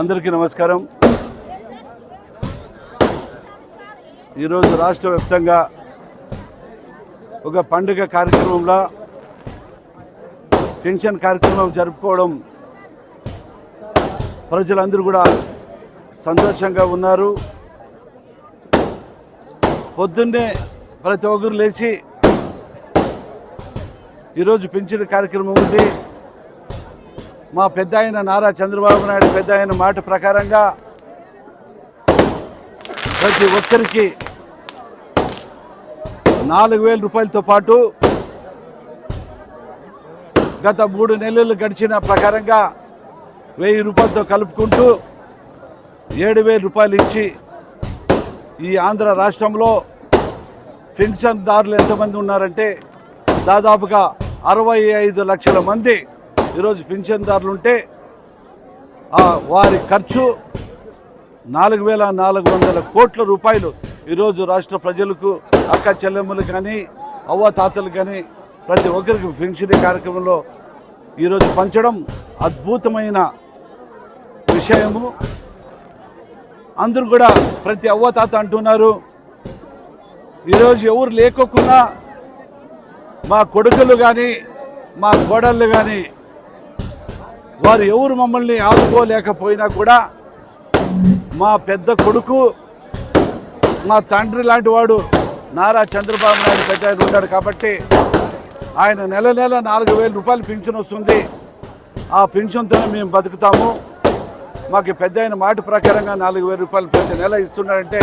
అందరికీ నమస్కారం. ఈరోజు రాష్ట్ర వ్యాప్తంగా ఒక పండుగ కార్యక్రమంలో పెన్షన్ కార్యక్రమం జరుపుకోవడం ప్రజలందరూ కూడా సంతోషంగా ఉన్నారు. పొద్దున్నే ప్రతి ఒక్కరు లేచి ఈరోజు పెన్షన్ కార్యక్రమం ఉంది. మా పెద్ద ఆయన నారా చంద్రబాబు నాయుడు పెద్ద ఆయన మాట ప్రకారంగా ప్రతి ఒక్కరికి నాలుగు వేల రూపాయలతో పాటు గత మూడు నెలలు గడిచిన ప్రకారంగా వెయ్యి రూపాయలతో కలుపుకుంటూ ఏడు వేల రూపాయలు ఇచ్చి ఈ ఆంధ్ర రాష్ట్రంలో పెన్షన్దారులు ఎంతమంది ఉన్నారంటే దాదాపుగా అరవై ఐదు లక్షల మంది. ఈరోజు పింఛన్దారులు ఉంటే ఆ వారి ఖర్చు నాలుగు వేల నాలుగు వందల కోట్ల రూపాయలు ఈరోజు రాష్ట్ర ప్రజలకు అక్క చెల్లెమ్మలు కానీ అవ్వ తాతలు కానీ ప్రతి ఒక్కరికి పెన్షన్ కార్యక్రమంలో ఈరోజు పంచడం అద్భుతమైన విషయము. అందరూ కూడా ప్రతి అవ్వ తాత అంటున్నారు ఈరోజు ఎవరు లేకోకున్నా మా కొడుకులు కానీ మా కోడళ్ళు కానీ వారు ఎవరు మమ్మల్ని ఆదుకోలేకపోయినా కూడా మా పెద్ద కొడుకు మా తండ్రి లాంటి వాడు నారా చంద్రబాబు నాయుడు పెద్ద ఉంటాడు ఉన్నాడు కాబట్టి ఆయన నెల నెల నాలుగు వేల రూపాయలు పింఛన్ వస్తుంది. ఆ పింఛన్తోనే మేము బతుకుతాము. మాకు పెద్ద ఆయన మాట ప్రకారంగా నాలుగు వేల రూపాయలు ప్రతి నెల ఇస్తున్నాడంటే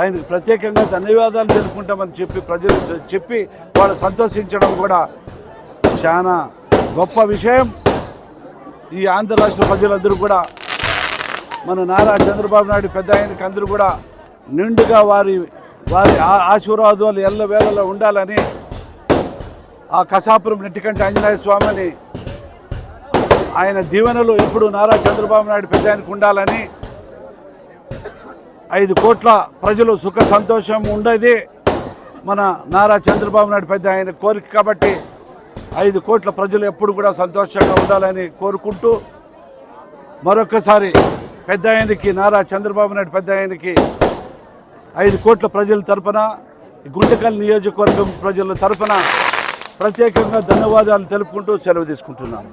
ఆయనకు ప్రత్యేకంగా ధన్యవాదాలు తెలుపుకుంటామని చెప్పి ప్రజలు చెప్పి వాళ్ళు సంతోషించడం కూడా చాలా గొప్ప విషయం. ఈ ఆంధ్ర రాష్ట్ర ప్రజలందరూ కూడా మన నారా చంద్రబాబు నాయుడు పెద్ద ఆయనకి అందరూ కూడా నిండుగా వారి వారి ఆ- ఆశీర్వాదాలు ఎల్ల వేళలో ఉండాలని ఆ కసాపురం నెట్టికంటి ఆంజనేయ స్వామిని ఆయన దీవెనలు ఎప్పుడు నారా చంద్రబాబు నాయుడు పెద్ద ఆయనకు ఉండాలని ఐదు కోట్ల ప్రజలు సుఖ సంతోషం ఉండేది. మన నారా చంద్రబాబు నాయుడు పెద్ద ఆయన కోరిక కాబట్టి ఐదు కోట్ల ప్రజలు ఎప్పుడు కూడా సంతోషంగా ఉండాలని కోరుకుంటూ మరొకసారి పెద్ద ఆయనకి నారా చంద్రబాబు నాయుడు పెద్ద ఆయనకి ఐదు కోట్ల ప్రజల తరపున గుంటకల్ నియోజకవర్గం ప్రజల తరపున ప్రత్యేకంగా ధన్యవాదాలు తెలుపుకుంటూ సెలవు తీసుకుంటున్నాను.